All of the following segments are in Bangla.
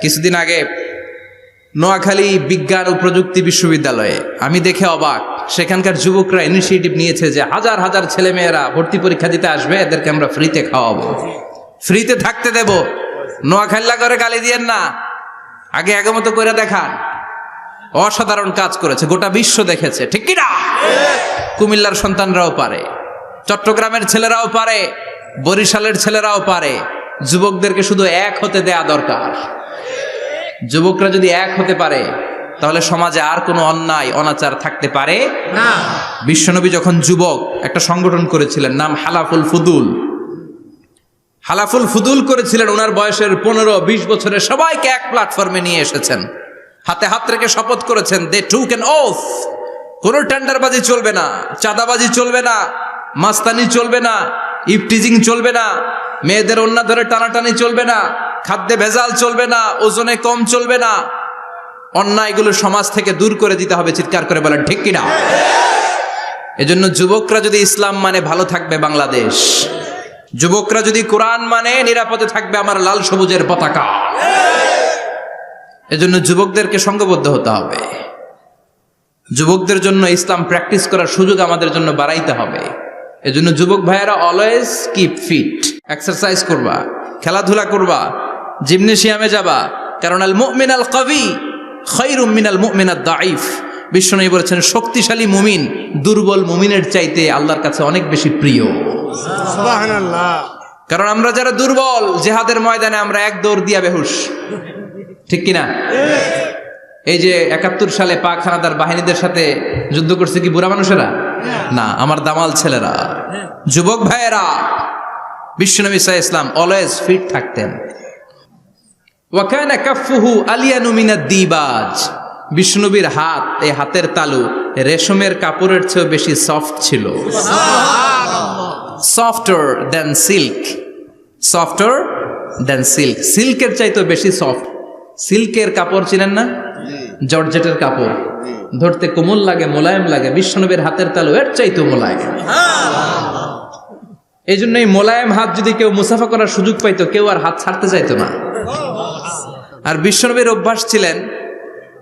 কিছুদিন আগে নোয়াখালী বিজ্ঞান ও প্রযুক্তি বিশ্ববিদ্যালয়ে আমি দেখে অবাক। সেখানকার যুবকরা ইনিশিয়েটিভ নিয়েছে যে হাজার হাজার ছেলেমেয়েরা ভর্তি পরীক্ষা দিতে আসবে, এদেরকে আমরা ফ্রিতে খাওয়াবো। ফ্রিতে থাকতে দেব। নোয়াখাল্লা করে গালি দিয়েন না। আগে আগে মতো করে দেখান। অসাধারণ কাজ করেছে, গোটা বিশ্ব দেখেছে। ঠিক কিনা? কুমিল্লার সন্তানরাও পারে, চট্টগ্রামের ছেলেরাও পারে, বরিশালের ছেলেরাও পারে। যুবকদেরকে শুধু এক হতে দেয়া দরকার। যুবকরা যদি এক হতে পারে, তাহলে সমাজে আর কোনো অন্যায়, অনাচার থাকতে পারে না। বিশ্বনবী যখন যুবক একটা সংগঠন করেছিলেন, নাম হালাফুল ফুদুল। হালাফুল ফুদুল করেছিলেন, ওনার বয়সের পনেরো, বিশ বছরের সবাইকে এক প্ল্যাটফর্মে নিয়ে এসেছেন। হাতে হাত রেখে শপথ করেছেন দে টু ক্যান অফ কোনো টেন্ডারবাজি চলবে না, চাঁদাবাজি চলবে না, মাস্তানি চলবে না। ইফটিজিং চলবে না, মেয়েদের অন্য ধরে টানাটানি চলবে না, খাদ্যে ভেজাল চলবে না, ওজনে কম চলবে না। অন্যায়গুলো সমাজ থেকে দূর করে দিতে হবে, চিৎকার করে বলেন, ঠিক কিনা? এজন্য যুবকরা যদি ইসলাম মানে ভালো থাকবে বাংলাদেশ, যুবকরা যদি কোরআন মানে নিরাপদে থাকবে আমার লাল সবুজের পতাকা। এজন্য যুবকদেরকে সঙ্গবদ্ধ হতে হবে। যুবকদের জন্য ইসলাম প্র্যাকটিস করার সুযোগ আমাদের জন্য বাড়াইতে হবে। এজন্য যুবক ভাইয়েরা অলওয়েজ কিপ ফিট এক্সারসাইজ করবা খেলাধুলা করবা জিমনেশিয়ামে যাবা। কারণ আল মুমিন আল কবি খৈরুম মিনাল মুমিনাদ দাইফ বিষ্ণু বলেছেন শক্তিশালী মুমিন দুর্বল মুমিনের চাইতে আল্লাহর কাছে অনেক বেশি প্রিয়। কারণ আমরা যারা দুর্বল জেহাদের ময়দানে আমরা এক দৌড় দিয়া বেহুশ। ঠিক কিনা? এই যে একাত্তর সালে পাক হানাদার বাহিনীদের সাথে যুদ্ধ করছে কি বুড়া মানুষেরা? না আমার দামাল ছেলেরা। যুবক ভাইয়েরা বিশ্বনবী সাহ ইসলাম অলওয়েজ ফিট থাকতেন। ওয়াকানা কাফুহু আলিয়ানু মিনাদ দিবাজ। বিষ্ণুবীর হাত এই হাতের তালু রেশমের কাপড়ের চেয়েও বেশি সফট ছিল। Softer than silk softer than silk সিল্কের চাইতেও বেশি সফট সিল্কের কাপড় ছিলেন না? জর্জেটের কাপড়। ধরতে কোমল লাগে, মোলায়েম লাগে, বিশ্বনবীর হাতের তালু এর চাইতেও মোলায়েম। এই জন্য এই মোলায়েম হাত যদি কেউ মুসাফা করার সুযোগ পাইতো, কেউ আর হাত ছাড়তে চাইতো না। আর বিশ্বনবীর অভ্যাস ছিলেন,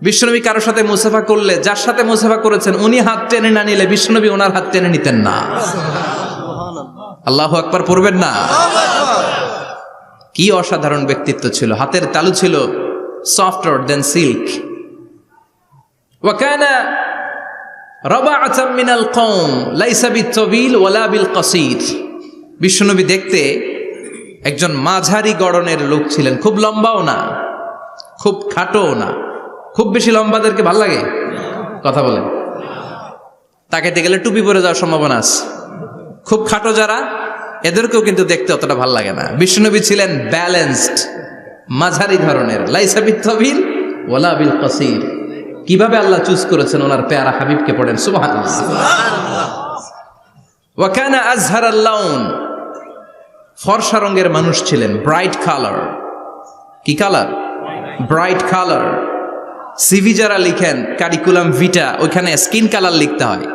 বিশ্বনবী কারোর সাথে মুসাফা করলে, যার সাথে মুসাফা করেছেন, উনি হাত টেনে না নিলে বিশ্বনবী ওনার হাত টেনে নিতেন না। আল্লাহ একবার পড়বেন না। কি অসাধারণ ব্যক্তিত্ব ছিল। হাতের তালু ছিল সফটওয়ার দেন সিল্ক। وكان ربعة من القوم ليس بالطويل ولا بالقصير বিশ্বনবী দেখতে একজন মাঝারি গড়নের লোক ছিলেন খুব লম্বাও না খুব খাটোও না খুব বেশি লম্বাদেরকে ভাল লাগে কথা বলেন তাকাইতে গেলে টুপি পরে যাওয়ার সম্ভাবনা আছে খুব খাটো যারা এদেরকেও কিন্তু দেখতে অতটা ভাল লাগে না বিষ্ণুনবী ছিলেন ব্যালেন্সড মাঝারি ধরনের লাইসাবিত তবিল ওলা বিল কসির কীভাবে আল্লাহ চুজ করেছেন ওনার পেয়ারা হাবিবকে পড়েন? সুবহান ওয়াকানা আজহার আল্লাউন ফর্সা রঙের মানুষ ছিলেন ব্রাইট কালার কি কালার ব্রাইট কালার সিভি যারা লিখেন কারিকুলাম ভিটা ওইখানে স্কিন কালার লিখতে হয়।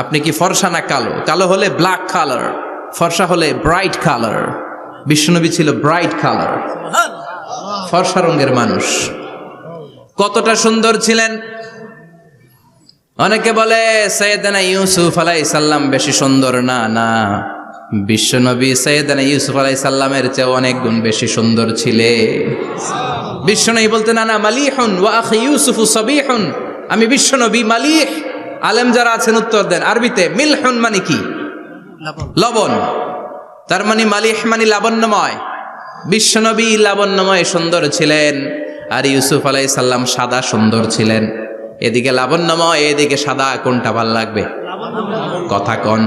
আপনি কি ফর্সা না কালো? কালো হলে ব্ল্যাক কালার ফর্সা হলে ব্রাইট কালার বিষ্ণুনবী ছিল ব্রাইট কালার ফর্সা রঙের মানুষ। কতটা সুন্দর ছিলেন? অনেকে বলে সৈয়দানা ইউসুফ আলাই সাল্লাম বেশি সুন্দর। না না। বিশ্বনবী সৈয়দানা ইউসুফ আলাই সাল্লামের চেয়ে অনেক গুণ বেশি সুন্দর ছিলে। বিশ্বনবী বলতে, না না, মালিহুন ওয়া আখি ইউসুফু সবিহুন। আমি বিশ্বনবী মালিহ। আলেম যারা আছেন, উত্তর দেন। আরবিতে, মিলহুন মানে কি? লবণ। তার মানে মালিহ মানে লাবণ্যময়। বিশ্বনবী লাবণ্যময় সুন্দর ছিলেন। আর ইউসুফ আলাই সাল্লাম সাদা সুন্দর ছিলেন। এদিকে লাবণ্যময়, এদিকে সাদা, কোনটা ভালো লাগবে? কথা কন।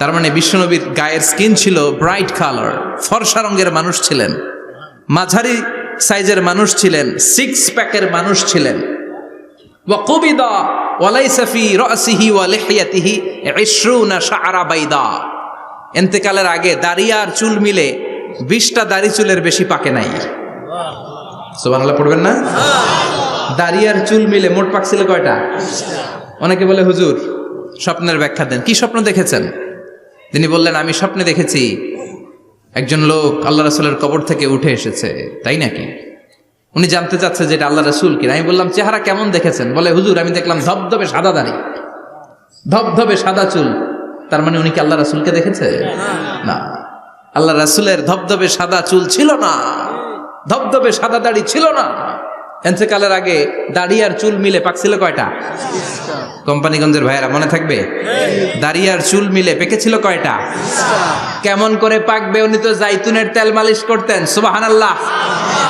তার মানে বিশ্বনবীর গায়ের স্কিন ছিল ব্রাইট কালার ফর্সা রঙের মানুষ ছিলেন। মাঝারি সাইজের মানুষ ছিলেন সিক্স প্যাকের মানুষ ছিলেন। ওয়াকুবিদা ওয়ালাইসা ফি রাসিহি ওয়া লিহিয়াতিহি 20 শাআরা বাইদা। এন্তেকালের আগে দাড়ি আর চুল মিলে 20টা দাড়ি চুলের বেশি পাকে নাই। সুবহানাল্লাহ পড়বেন না? দাড়ি আর চুল মিলে মোট পাকছিল কয়টা? অনেকে বলে, হুজুর, স্বপ্নের ব্যাখ্যা দেন। কি স্বপ্ন দেখেছেন? তিনি বললেন, আমি স্বপ্নে দেখেছি একজন লোক আল্লাহ রাসুলের কবর থেকে উঠে এসেছে। তাই নাকি? উনি জানতে চাচ্ছে যে এটা আল্লাহ রাসুল কিনা। আমি বললাম, চেহারা কেমন দেখেছেন? বলে, হুজুর, আমি দেখলাম ধবধবে সাদা দাড়ি, ধবধবে সাদা চুল। তার মানে উনি কি আল্লাহ রাসুলকে দেখেছে? না। আল্লাহ রাসুলের ধবধবে সাদা চুল ছিল না। ধবধবে সাদা দাড়ি ছিল না। এনসেকালের আগে দাড়ি আর চুল মিলে পাকছিল কয়টা? কোম্পানিগঞ্জের ভাইয়েরা, মনে থাকবে? দাড়ি আর চুল মিলে পেকেছিল কয়টা? কেমন করে পাকবে উনি তো জাইতুনের তেল মালিশ করতেন সুবাহান আল্লাহ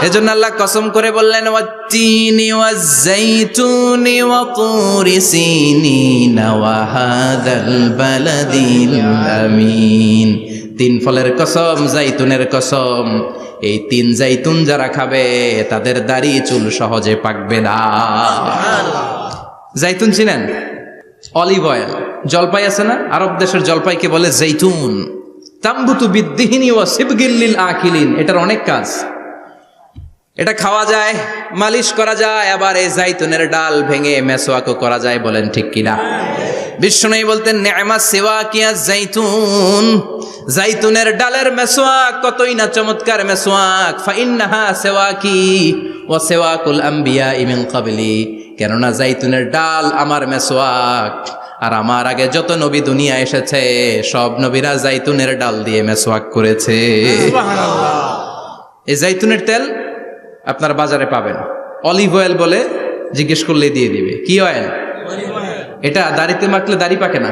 এজন্য আল্লাহ কসম করে বললেন, ওয়াত্তিনি ওয়াজ্জাইতুনি ওয়া তুরি সিনিনা ওয়া হাদাল বালাদিল আমিন। তিন ফলের কসম, জাইতুনের কসম। এই তিন জাইতুন যারা খাবে, তাদের দাড়ি চুল সহজে পাকবে না। জাইতুন চিনেন? Olive oil. জলপাই আছে না? আরব দেশের জলপাইকে বলে জৈতুন। তাম্বুতু বিদ্দিহিনী ও শিবগিল্লিল আকিলিন এটার অনেক কাজ। এটা খাওয়া যায়, মালিশ করা যায়, আবার এই জাইতুনের ডাল ভেঙে মেসোয়াকও করা যায় বলেন ঠিক কিনা? বিষ্ণু বলতেন নেমা সেবা কিয়া জাইতুন জাইতুনের ডালের মেসোয়াক কতই না চমৎকার মেসোয়াক। ফাইন্নাহা সেবা কি ও সেওয়াকুল আম্বিয়া ইমিন কাবলি কেননা জাইতুনের ডাল আমার মেসোয়াক আর আমার আগে যত নবী দুনিয়া এসেছে সব নবীরা জাইতুনের ডাল দিয়ে মেসোয়াক করেছে। এই জাইতুনের তেল আপনার বাজারে পাবেন। অলিভ অয়েল বলে জিজ্ঞেস করলে দিয়ে দিবে। কি অয়েল? এটা দাড়িতে মাখলে দাড়ি পাকে না।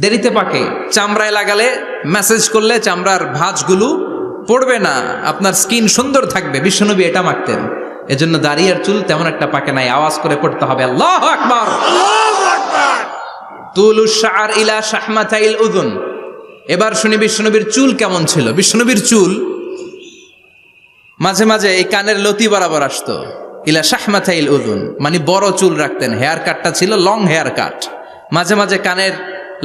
দেরিতে পাকে। চামড়ায় লাগালে মেসেজ করলে চামড়ার ভাঁজগুলো পড়বে না। আপনার স্কিন সুন্দর থাকবে। বিশ্বনবী এটা মাখতেন। এজন্য দাড়ি আর চুল তেমন একটা পাকে নাই। আওয়াজ করে পড়তে হবে। আল্লাহ আকবার! তুলু শার ইলা শাহমাতাইল উদুন। এবার শুনি বিশ্বনবীর চুল কেমন ছিল। বিশ্বনবীর চুল মাঝে মাঝে এই কানের লতি বরাবর আসতো। ইলা শাহমাথাইল উদুন মানে বড় চুল রাখতেন। হেয়ার কাটটা ছিল লং হেয়ার কাট মাঝে মাঝে কানের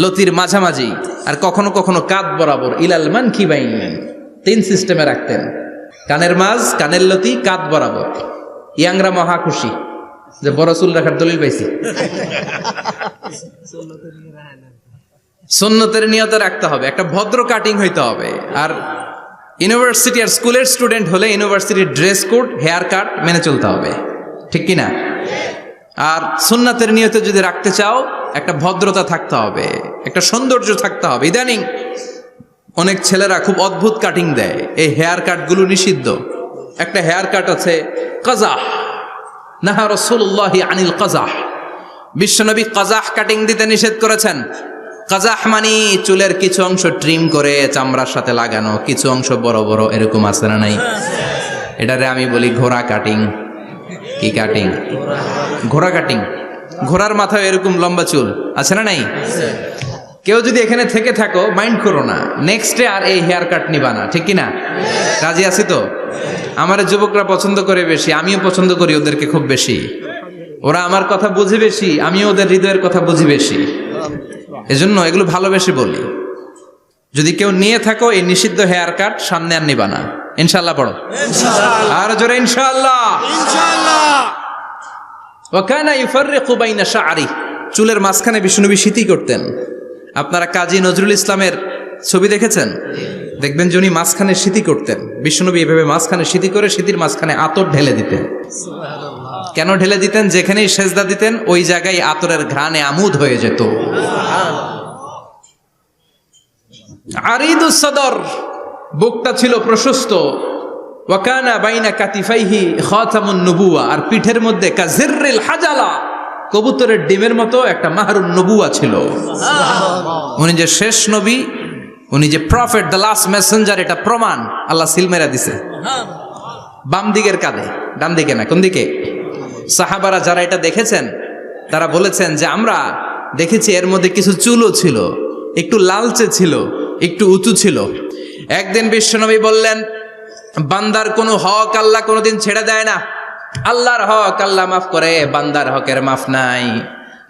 লতির মাঝামাঝি, আর কখনো কখনো কাত বরাবর, ইলাল মান কি বাইন তিন সিস্টেমে রাখতেন। কানের মাঝ, কানের লতি কাত বরাবর। ইয়াংরা মহা খুশি যে বড় চুল রাখার দলিল পাইছি। সুন্নতের নিয়ত রাখতে হবে, একটা ভদ্র কাটিং হইতে হবে। আর ইউনিভার্সিটি আর স্কুলের স্টুডেন্ট হলে ইউনিভার্সিটির ড্রেস কোড হেয়ার কাট মেনে চলতে হবে। ঠিক কি না? আর সুন্নাতের নিয়তে যদি রাখতে চাও, একটা ভদ্রতা থাকতে হবে, একটা সৌন্দর্য থাকতে হবে। ইদানিং অনেক ছেলেরা খুব অদ্ভুত কাটিং দেয়। এই হেয়ার কাটগুলো নিষিদ্ধ। একটা হেয়ার কাট আছে কাজাহ নাহা রসুল্লাহি আনিল কাজাহ বিশ্বনবী কাজাহ কাটিং দিতে নিষেধ করেছেন। কাজাহ মানি, চুলের কিছু অংশ ট্রিম করে চামড়ার সাথে লাগানো, কিছু অংশ বড় বড়, এরকম আছে না নাই? এটারে আমি বলি ঘোড়া কাটিং কি কাটিং ঘোড়া কাটিং ঘোড়ার মাথায় এরকম লম্বা চুল, আছে না নাই? কেউ যদি এখানে থেকে থাকো মাইন্ড করো না। নেক্সটে আর এই হেয়ার কাট নিবা না, ঠিক কি না রাজি আছি তো? আমার যুবকরা পছন্দ করে বেশি, আমিও পছন্দ করি ওদেরকে খুব বেশি। ওরা আমার কথা বুঝে বেশি, আমিও ওদের হৃদয়ের কথা বুঝি বেশি। এজন্য এগুলো ভালোবেসে বলি। যদি কেউ নিয়ে থাকো এই নিষিদ্ধ হেয়ার কাট সামনে আর নিবা না। ইনশাল্লাহ পড়ো। আর জোরে ইনশাল্লাহ ইনশাআল্লাহ। ওয়াকানা ইউফাররিকু বাইনা শাআরি চুলের মাঝখানে বিষ্ণুনবী স্মৃতি করতেন। আপনারা কাজী নজরুল ইসলামের ছবি দেখেছেন? দেখবেন যে উনি মাঝখানে স্মৃতি করতেন। বিষ্ণুনবী এভাবে মাঝখানে স্মৃতি করে স্মৃতির মাঝখানে আতর ঢেলে দিতেন। কেন ঢেলে দিতেন? যেখানেই সেজদা দিতেন, ওই জায়গায় আতরের ঘ্রাণে আমুদ হয়ে যেত। আরিদুস সদর, বুকটা ছিল প্রশস্ত। ওয়াকানা বাইনা কাতিফাইহি খাতামুন নবুয়া আর পিঠের মধ্যে কাজিররিল হাজালা, কবুতরের ডিমের মতো একটা মাহরুন নবুয়া ছিল। উনি যে শেষ নবী, উনি যে প্রফেট দ্য লাস্ট মেসেঞ্জার এটা প্রমাণ। আল্লাহ সিলমেরা দিছে। বাম দিকের কাঁধে, ডান দিকে না, কোন দিকে? সাহাবারা যারা এটা দেখেছেন, তারা বলেছেন যে আমরা দেখেছি এর মধ্যে কিছু চুলও ছিল, একটু লালচে ছিল, একটু উঁচু ছিল। একদিন বিশ্বনবী বললেন, বান্দার কোনো হক আল্লাহ কোনোদিন ছেড়ে দেয় না। আল্লাহর হক আল্লাহ মাফ করে, বান্দার হকের মাফ নাই।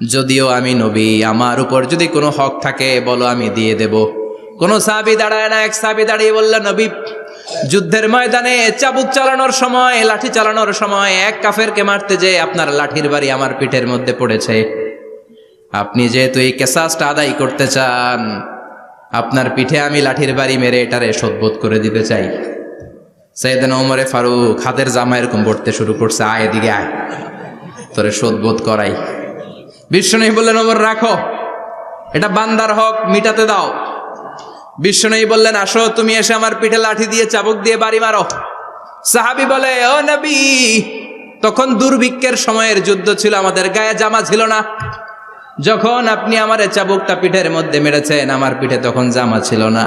যদিও আমি নবী, আমার উপর যদি কোনো হক থাকে, বলো আমি দিয়ে দেব। কোনো সাবি দাঁড়ায় না, এক সাবি দাঁড়িয়ে বলল, নবী, যুদ্ধের ময়দানে চাবুক চালানোর সময়, লাঠি চালানোর সময় এক কাফেরকে মারতে যে আপনার লাঠির বাড়ি আমার পিঠের মধ্যে পড়েছে। আপনি যেহেতু এই কেসাসটা আদায় করতে চান, আপনার পিঠে আমি লাঠির বাড়ি মেরে এটারে শোধবোধ করে দিতে চাই। সৈয়দিন ওমরে ফারুক হাতের জামা এরকম পড়তে শুরু করছে, আয় এদিকে আয়। তোরে শোধবোধ করাই। বিষ্ণু বললেন, ওমর, রাখো। এটা বান্দার হক, মিটাতে দাও। বিষ্ণু বললেন, আসো, তুমি এসে আমার পিঠে লাঠি দিয়ে চাবুক দিয়ে বাড়ি মারো। সাহাবি বলে, ও নবী, তখন দুর্ভিক্ষের সময়ের যুদ্ধ ছিল, আমাদের গায়ে জামা ছিল না। যখন আপনি আমার চাবুকটা পিঠের মধ্যে মেরেছেন, আমার পিঠে তখন জামা ছিল না।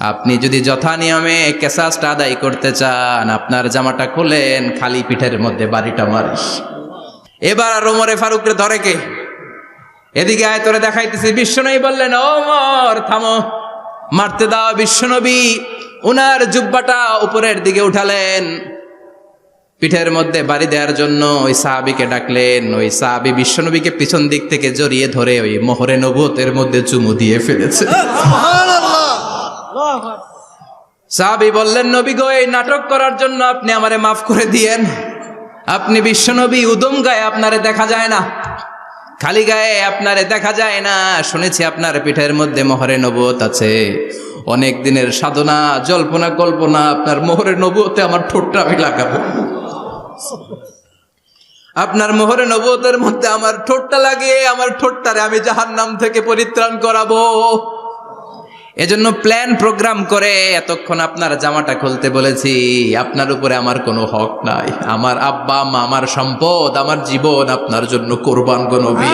আপনি যদি যথা নিয়মে কেসাসটা আদায় করতে চান, আপনার জামাটা খুলেন, খালি পিঠের মধ্যে বাড়িটা মারিস এবার আর ওমরে ফারুকরে ধরে কে? এদিকে আয় তোরে দেখাইতেছি বিশ্বনবী বললেন ওমর, থামো। মারতে দাও বিশ্বনবী। উনার জুব্বাটা উপরের দিকে উঠালেন। পিঠের মধ্যে বাড়ি দেওয়ার জন্য ওই সাহাবিকে ডাকলেন। ওই সাহাবি বিশ্বনবীকে পিছন দিক থেকে জড়িয়ে ধরে ওই মোহরে নবুতের মধ্যে চুমু দিয়ে ফেলেছে। সাহাবি বললেন নবী গো এই নাটক করার জন্য আপনি আমারে মাফ করে দিয়েন। আপনি বিশ্বনবী উদম গায়ে আপনারে দেখা যায় না। খালি গায়ে আপনারে দেখা যায় না। শুনেছি আপনার পিঠের মধ্যে মোহরে নবত আছে। অনেক দিনের সাধনা, জল্পনা, কল্পনা, আপনার মোহরে নবতে আমার ঠোঁটটা আমি লাগাবো। আপনার মোহরে নবতের মধ্যে আমার ঠোঁটটা লাগে আমার ঠোঁটটারে আমি জাহান্নাম থেকে পরিত্রাণ করাবো। এজন্য প্ল্যান প্রোগ্রাম করে এতক্ষণ আপনার জামাটা খুলতে বলেছি, আপনার উপরে আমার কোনো হক নাই। আমার আব্বা মা আমার সম্পদ, আমার জীবন আপনার জন্য কোরবান নবী।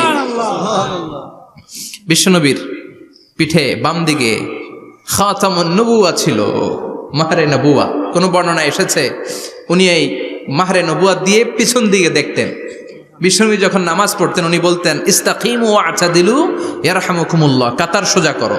বিশ্বনবীর পিঠে বাম দিকে খাতামুন নবুয়া ছিল, মাহারে নবুয়া। কোনো বর্ণনা এসেছে? উনি এই মাহরে নবুয়া দিয়ে পিছন দিকে দেখতেন। বিশ্বনবী যখন নামাজ পড়তেন, উনি বলতেন, ইস্তাকিম ও আচা দিলু ইয়ারহামুকুমুল্লাহ। কাতার সোজা করো।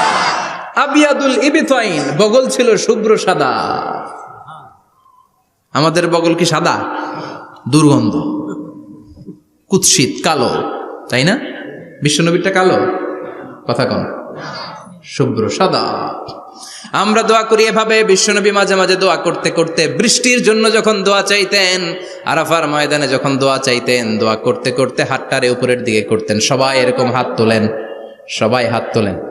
আবিয়াদুল ইবিতাইন। বগল ছিল শুভ্র সাদা। আমাদের বগল কি সাদা? দুর্গন্ধ। কুৎসিত, কালো। তাই না? বিশ্বনবীরটা কালো? কথা কন। শুভ্র সাদা। আমরা দোয়া করি এভাবে বিশ্বনবী মাঝে মাঝে দোয়া করতে করতে বৃষ্টির জন্য যখন দোয়া চাইতেন, আরাফার ময়দানে যখন দোয়া চাইতেন, দোয়া করতে করতে হাতটারে উপরের দিকে করতেন। সবাই এরকম হাত তোলেন। সবাই হাত তোলেন।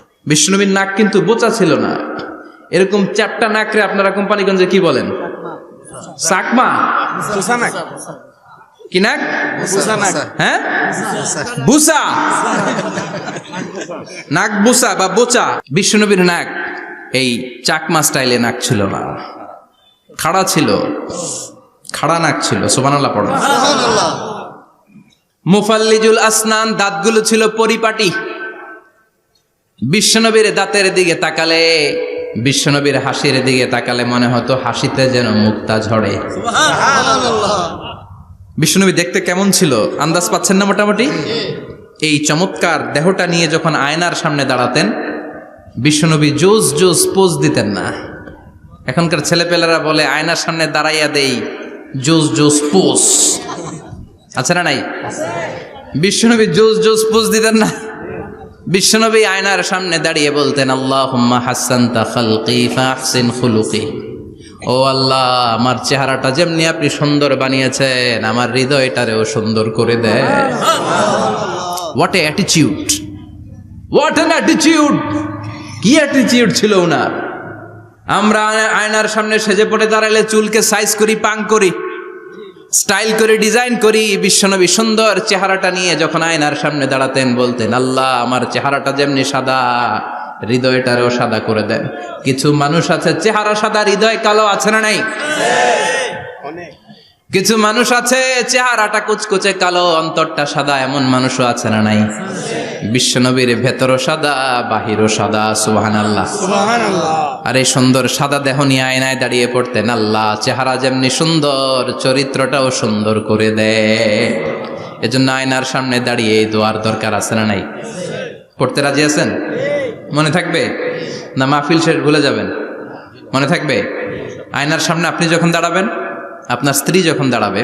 বিষ্ণুবীর নাক কিন্তু বোচা ছিল না। এরকম চারটা নাকরে আপনারা কোম্পানিগঞ্জে কি বলেন? চাকমা সুসানাক কি নাক? হ্যাঁ? বুসা। নাক বুসা বা বোচা। বিষ্ণুনবীর নাক এই চাকমা স্টাইলে নাক ছিল না। খাড়া ছিল। খাড়া নাক ছিল সোবানাল্লাহ পড়া। মুফাল্লিজুল আসনান দাঁতগুলো ছিল পরিপাটি। বিশ্বনবীর দাঁতের দিকে তাকালে বিশ্বনবীর হাসির দিকে তাকালে মনে হতো হাসিতে যেন মুক্তা ঝরে। বিশ্বনবী দেখতে কেমন ছিল? আন্দাজ পাচ্ছেন না মোটামুটি? এই চমৎকার দেহটা নিয়ে যখন আয়নার সামনে দাঁড়াতেন বিশ্বনবী জোস জোস পোজ দিতেন না। এখনকার ছেলেপেলেরা বলে আয়নার সামনে দাঁড়াইয়া দেই জোস জোস পোজ। আছে না নাই? বিশ্বনবী জোস জোস পোজ দিতেন না। বিশ্বনবী আয়নার সামনে দাঁড়িয়ে বলতেন আল্লাহ হাসান ও আল্লাহ, আমার চেহারাটা যেমনি আপনি সুন্দর বানিয়েছেন, আমার হৃদয়টারেও সুন্দর করে দেয় হোয়াট অ্যান অ্যাটিটিউড কি অ্যাটিটিউড ছিল ওনার? আমরা আয়নার সামনে সেজে পড়ে দাঁড়ালে চুলকে সাইজ করি, পাং করি। স্টাইল করে, ডিজাইন করি, বিশ্বনবী সুন্দর চেহারাটা নিয়ে যখন আয়নার সামনে দাঁড়াতেন বলতেন, আল্লাহ, আমার চেহারাটা যেমনি সাদা, হৃদয়টারও সাদা করে দেন। কিছু মানুষ আছে, চেহারা সাদা, হৃদয় কালো আছে না নাই? কিছু মানুষ আছে, চেহারাটা কুচকুচে কালো, অন্তরটা সাদা, এমন মানুষও আছে না নাই? বিশ্বনবীর ভেতরও সাদা বাহিরও সাদা সুবাহান আল্লাহ আর এই সুন্দর সাদা দেহ নিয়ে আয়নায় দাঁড়িয়ে পড়তেন আল্লাহ চেহারা যেমনি সুন্দর চরিত্রটাও সুন্দর করে দেয়। এজন্য আয়নার সামনে দাঁড়িয়ে এই দোয়ার দরকার আছে না নাই? পড়তে রাজি আছেন? মনে থাকবে? না মাহফিল শেষ ভুলে যাবেন? মনে থাকবে? আয়নার সামনে আপনি যখন দাঁড়াবেন আপনার স্ত্রী যখন দাঁড়াবে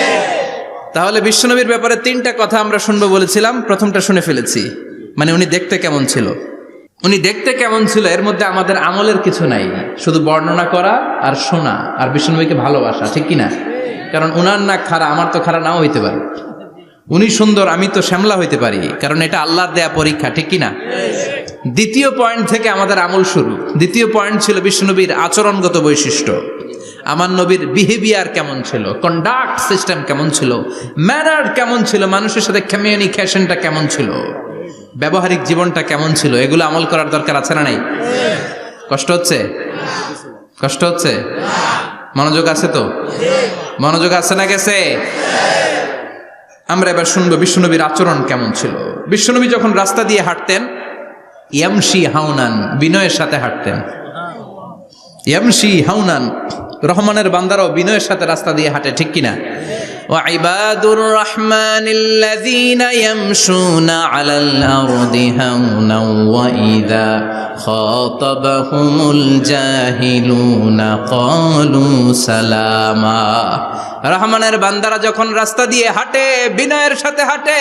তাহলে বিশ্বনবীর ব্যাপারে তিনটা কথা আমরা শুনব বলেছিলাম, প্রথমটা শুনে ফেলেছি। মানে উনি দেখতে কেমন ছিল? উনি দেখতে কেমন ছিল এর মধ্যে আমাদের আমলের কিছু নাই। শুধু বর্ণনা করা আর শোনা, আর বিশ্বনবীকে ভালোবাসা, ঠিক কিনা? কারণ উনার না খারা, আমার তো খারা নাও হইতে পারে। উনি সুন্দর, আমি তো শ্যামলা হইতে পারি, কারণ এটা আল্লাহর দেয়া পরীক্ষা, ঠিক কি না দ্বিতীয় পয়েন্ট থেকে আমাদের আমল শুরু। দ্বিতীয় পয়েন্ট ছিল বিশ্বনবীর আচরণগত বৈশিষ্ট্য। আমার নবীর বিহেভিয়ার কেমন ছিল? কন্ডাক্ট সিস্টেম কেমন ছিল? ম্যানার কেমন ছিল? মানুষের সাথে কমিউনিকেশনটা কেমন ছিল? ব্যবহারিক জীবনটা কেমন ছিল? এগুলো আমল করার দরকার আছে না নাই? কষ্ট হচ্ছে? কষ্ট হচ্ছে? মনোযোগ আছে তো? মনোযোগ আছে না গেছে? আমরা এবার শুনবো বিশ্বনবীর আচরণ কেমন ছিল বিশ্বনবী যখন রাস্তা দিয়ে হাঁটতেন ইয়ামশি হাউনান বিনয়ের সাথে হাঁটতেন ইয়ামশি হাউনান রহমানের বান্দারাও বিনয়ের সাথে রাস্তা দিয়ে হাঁটে ঠিক কিনা وعباد الرحمن الذين يمشون على الأرض هونا وإذا خاطبهم الجاهلون قالوا سلاما রহমানের বান্দারা যখন রাস্তা দিয়ে হাঁটে বিনয়ের সাথে হাঁটে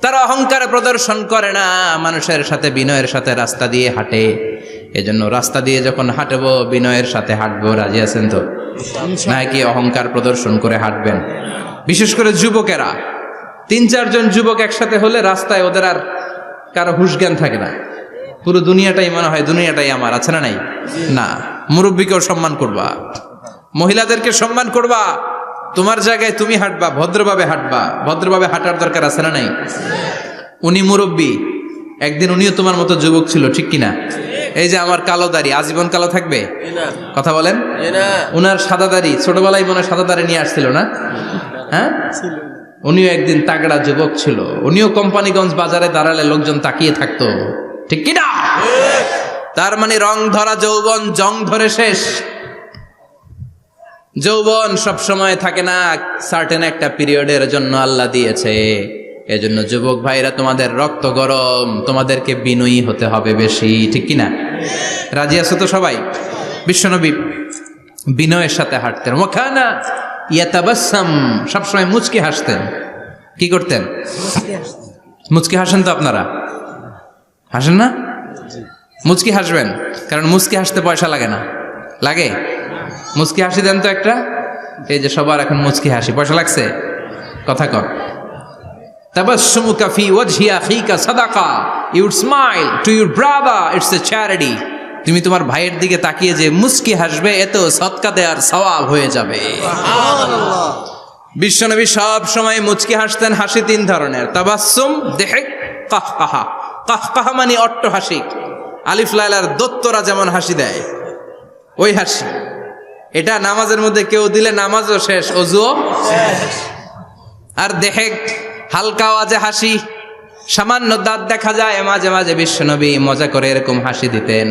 তারা অহংকার প্রদর্শন করে না মানুষের সাথে বিনয়ের সাথে রাস্তা দিয়ে হাঁটে। এজন্য রাস্তা দিয়ে যখন হাঁটবো বিনয়ের সাথে হাঁটবো রাজি আছেন তো? নাকি অহংকার প্রদর্শন করে হাঁটবেন? বিশেষ করে যুবকেরা। তিন চারজন যুবক একসাথে হলে রাস্তায় ওদের আর কারও হুশ জ্ঞান থাকে না। পুরো দুনিয়াটাই মনে হয় দুনিয়াটাই আমার আছে না নাই? না। মুরব্বীকেও সম্মান করবা। মহিলাদেরকে সম্মান করবা। তোমার জায়গায় তুমি হাঁটবা, ভদ্রভাবে হাঁটবা। ভদ্রভাবে হাঁটার দরকার আছে না নাই? উনি মুরব্বী। একদিন উনিও তোমার মতো যুবক ছিল, ঠিক কিনা? এই যে আমার কালো দাড়ি, আজীবন কালো থাকবে? কথা বলেন? উনার সাদা দাড়ি, ছোটবেলায় মনে সাদা দাড়ি নিয়ে আসছিল না? হ্যাঁ? উনিও একদিন তাগড়া যুবক ছিল। উনিও কোম্পানিগঞ্জ বাজারে দাঁড়ালে লোকজন তাকিয়ে থাকতো। ঠিক কিনা? তার মানে রং ধরা যৌবন, জং ধরে শেষ। যৌবন সব সময় থাকে না সার্টেন একটা পিরিয়ডের জন্য আল্লাহ দিয়েছে। এজন্য যুবক ভাইরা, তোমাদের রক্ত গরম, তোমাদেরকে বিনয়ী হতে হবে বেশি, ঠিক কি না রাজি আছো তো সবাই? বিশ্বনবী বিনয়ের সাথে হাঁটতেন। ওখানা ইয়াতাবাসাম সবসময় মুচকি হাসতেন। কি করতেন? মুচকি হাসেন তো আপনারা? হাসেন না? মুচকি হাসবেন, কারণ মুচকি হাসতে পয়সা লাগে না। লাগে? মুচকি হাসি দেন তো একটা? এই যে সবার এখন মুচকি হাসি পয়সা লাগছে? কথা কর। তাবাসসুমুকা ফি ওয়াজহি আখিকা সাদাকা you smile to your brother it's a charity. তুমি তোমার ভাইয়ের দিকে তাকিয়ে যে মুস্কি হাসবে এত সৎকা দেওয়ার সওয়াব হয়ে যাবে। বিশ্বনবী সব সময় মুচকি হাসতেন হাসি তিন ধরনের। তাবাসসুম দেহে কাহকাহা। কাহকাহা মানে অট্ট হাসি আলিফ লাইলার দত্তরা যেমন হাসি দেয় ওই হাসি। এটা নামাজের মধ্যে কেউ দিলে নামাজও শেষ, অজুও আর দেখে হালকা আওয়াজে হাসি, সামান্য দাঁত দেখা যায়, মাঝে মাঝে বিশ্বনবী মজা করে এরকম হাসি দিতেন।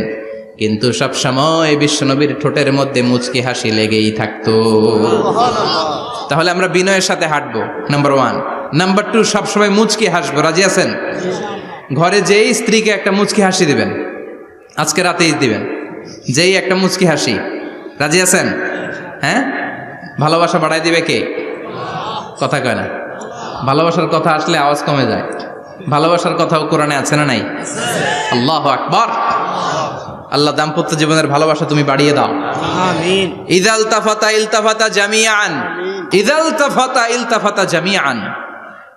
কিন্তু সব সময় বিশ্বনবীর ঠোঁটের মধ্যে মুচকি হাসি লেগেই থাকতো। তাহলে আমরা বিনয়ের সাথে হাঁটবো নাম্বার ওয়ান নাম্বার টু সবসময় মুচকি হাসবো, রাজি আছেন? ঘরে যেই স্ত্রীকে একটা মুচকি হাসি দিবেন, আজকে রাতেই দিবেন, যেই একটা মুচকি হাসি রাজি আছেন? হ্যাঁ? ভালোবাসা বাড়াই দিবে কে? কথা কয় না। ভালোবাসার কথা আসলে আওয়াজ কমে যায়। ভালোবাসার কথাও কোরআনে আছে না নাই? আল্লাহ আকবর। আল্লাহ দাম্পত্য জীবনের ভালোবাসা তুমি বাড়িয়ে দাও। ইদাল তাফাতা ইলতাফাতা জামিয়ান ইদাল তাফাতা ইলতাফাতা জামিয়ান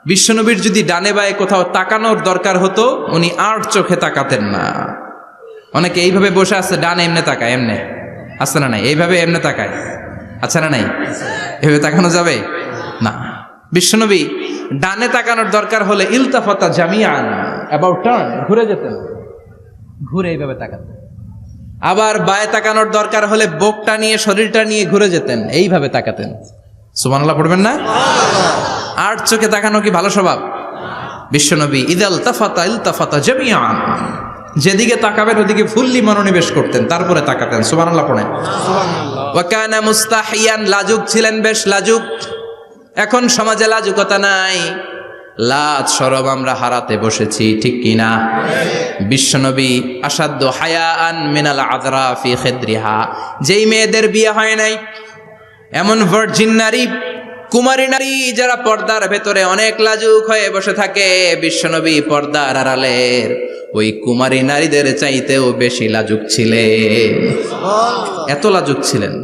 বিশ্বনবীর যদি ডানে বায়ে কোথাও তাকানোর দরকার হতো উনি আর চোখে তাকাতেন না। অনেকে এইভাবে বসে আছে ডানে এমনে তাকায় এমনে। আছে না নাই? এইভাবে এমনি তাকায়। আছে না নাই? এভাবে তাকানো যাবে? না। বিশ্বনবী ডানে তাকানোর দরকার হলে ইলতাফাতা জামিয়ান অ্যাবাউট টার্ন ঘুরে যেতেন ঘুরে এইভাবে তাকাতেন আবার বায়ে তাকানোর দরকার হলে বোকটা নিয়ে, শরীরটা নিয়ে ঘুরে যেতেন। এইভাবে তাকাতেন। সুবহানাল্লাহ, পড়বেন না? আর চোখে তাকানো কি ভালো স্বভাব? বিশ্বনবী, ইদাল তাফাতা ইলতাফাতা জামিয়ান। যেদিকে তাকাবেন ওদিকে ফুল্লি মনোনিবেশ করতেন তারপরে তাকাতেন। সুবহানাল্লাহ পড়েন। ওয়াকানা মুস্তাহিয়ান লাজুক ছিলেন বেশ লাজুক। এখন সমাজে লাজুকতা নাই। লাজ সরব আমরা হারাতে বসেছি ঠিক কিনা বিশ্বনবী আসাধ্য হায়ান মিনাল আদরা ফি খেদ্রিহা। যেই মেয়েদের বিয়ে হয় নাই এমন ভার্জিন নারী কুমারী নারী যারা পর্দার ভেতরে অনেক লাজুক হয়ে বসে থাকে বিশ্বনবী পর্দার আড়ালের। ওই কুমারী নারীদের চাইতেও বেশি লাজুক ছিলেন এত লাজুক ছিলেন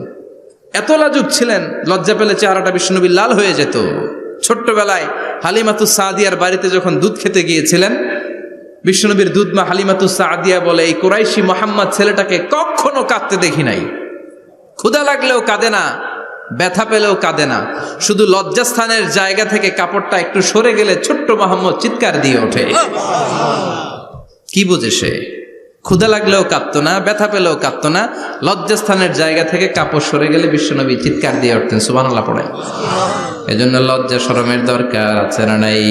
এত লাজুক ছিলেন লজ্জা পেলে চেহারাটা বিষ্ণুবীর লাল হয়ে যেত। ছোট্টবেলায় হালিমাতু সাদিয়ার বাড়িতে যখন দুধ খেতে গিয়েছিলেন বিষ্ণুনবীর দুধ মা হালিমাতু সাদিয়া বলে এই কোরাইশি মোহাম্মদ ছেলেটাকে কখনো কাঁদতে দেখি নাই। ক্ষুদা লাগলেও কাঁদে না ব্যথা পেলেও কাঁদে না। শুধু লজ্জাস্থানের জায়গা থেকে কাপড়টা একটু সরে গেলে ছোট্ট মোহাম্মদ চিৎকার দিয়ে ওঠে। কি বোঝে সে? ক্ষুধা লাগলেও কাঁদতো না, ব্যথা পেলেও কাঁদতো না, লজ্জাস্থানের জায়গা থেকে কাপড় সরে গেলে বিশ্বনবী চিৎকার দিয়ে উঠতেন সুবানাল্লাহ পড়ে। এজন্য লজ্জা শরমের দরকার আছে না নাই?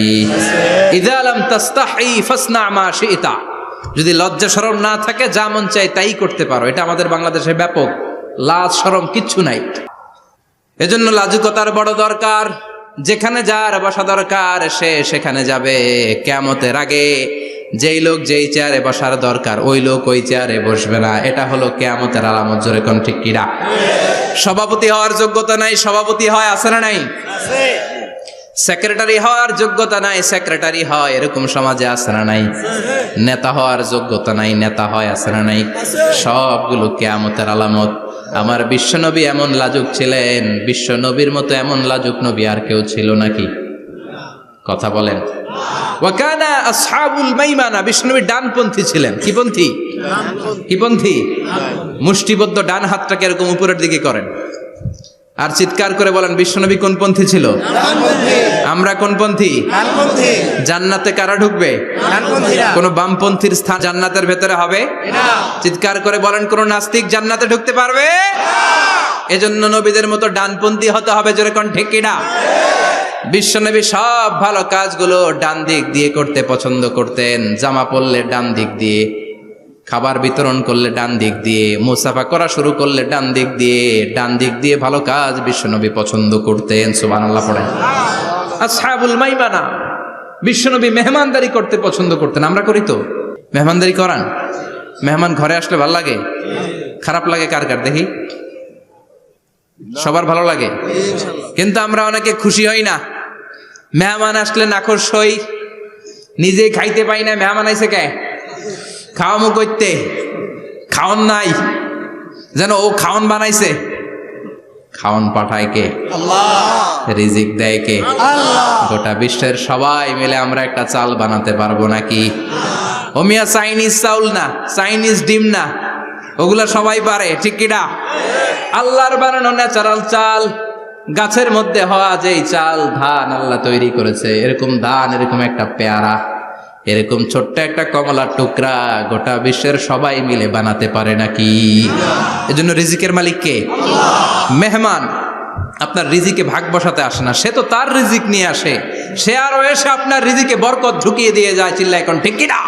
ইদা আলাম তাস্তাহি ফাসনা মা শিতা। যদি লজ্জা শরম না থাকে, যা মন চাই তাই করতে পারো। এটা আমাদের বাংলাদেশে ব্যাপক। লাজ শরম কিচ্ছু নাই। এজন্য লাজুকতার বড় দরকার। যেখানে যার বসা দরকার, সে সেখানে যাবে। কেমতের আগে যেই লোক যেই চেয়ারে বসার দরকার ওই লোক ওই চেয়ারে বসবে না। এটা হলো কেয়ামতের আলামত জোরে কোন ঠিক কিরা সভাপতি হওয়ার যোগ্যতা নাই সভাপতি হয় আছে না নাই? সেক্রেটারি হওয়ার যোগ্যতা নাই সেক্রেটারি হয় এরকম সমাজে আছে না নাই? নেতা হওয়ার যোগ্যতা নাই নেতা হয় আছে না নাই? সবগুলো কেয়ামতের আলামত। আমার বিশ্বনবী এমন লাজুক ছিলেন বিশ্বনবীর মতো এমন লাজুক নবী আর কেউ ছিল নাকি? কথা বলেন। ওয়াকানা আসহাবুল মাইমানা বিষ্ণুবী ডানপন্থী ছিলেন। কি পন্থী? কি পন্থী? মুষ্টিবদ্ধ ডান হাতটাকে এরকম উপরের দিকে করেন। আর চিৎকার করে বলেন বিশ্বনবী কোন পন্থী ছিল? আমরা কোন পন্থী? জান্নাতে কারা ঢুকবে? কোন বামপন্থীর স্থান জান্নাতের ভেতরে হবে? চিৎকার করে বলেন, কোন নাস্তিক জান্নাতে ঢুকতে পারবে? এজন্য নবীদের মতো ডানপন্থী হতে হবে জোরে কোন ঠেকিডা বিশ্বনবী সব ভালো কাজগুলো ডান দিক দিয়ে করতে পছন্দ করতেন। জামা পরলে ডান দিক দিয়ে, খাবার বিতরণ করলে ডান দিক দিয়ে, মুসাফা করা শুরু করলে ডান দিক দিয়ে, ডান দিক দিয়ে ভালো কাজ বিশ্বনবী পছন্দ করতেন। সুবহানাল্লাহ পড়েন। আসহাবুল মাইমানা, বিশ্বনবী মেহমানদারি করতে পছন্দ করতেন। আমরা করি তো। মেহমানদারি করান। মেহমান ঘরে আসলে ভালো লাগে? খারাপ লাগে কার কার? দেখি। সবার ভালো লাগে? কিন্তু আমরা অনেকে খুশি হই না। মেহমান আসলে নাখোশ হই নিজে খাইতে পাই না। মেহমান আইসে কে? খাওয়ামো করতে খাওন নাই। যেন ও খাওন বানাইছে। খাওন পাঠায় কে? রিজিক দেয় কে? গোটা বিশ্বের সবাই মিলে আমরা একটা চাল বানাতে পারব নাকি? ওমিয়া চাইনিজ চাউল না। চাইনিজ ডিম না। ওগুলা সবাই পারে ঠিক কিনা আল্লাহর বানানো ন্যাচারাল চাল, গাছের মধ্যে হওয়া যেই চাল, ধান আল্লাহ তৈরি করেছে। এরকম ধান, এরকম একটা পেয়ারা, এরকম ছোট্ট একটা কমলার টুকরা গোটা বিশ্বের সবাই মিলে বানাতে পারে নাকি? এজন্য রিজিকের মালিক কে? মেহমান। আপনার রিজিকে ভাগ বসাতে আসে না। সে তো তার রিজিক নিয়ে আসে। সে আরও এসে আপনার রিজিকে বরকত ঢুকিয়ে দিয়ে যায় চিল্লা এখন ঠিক কিনা?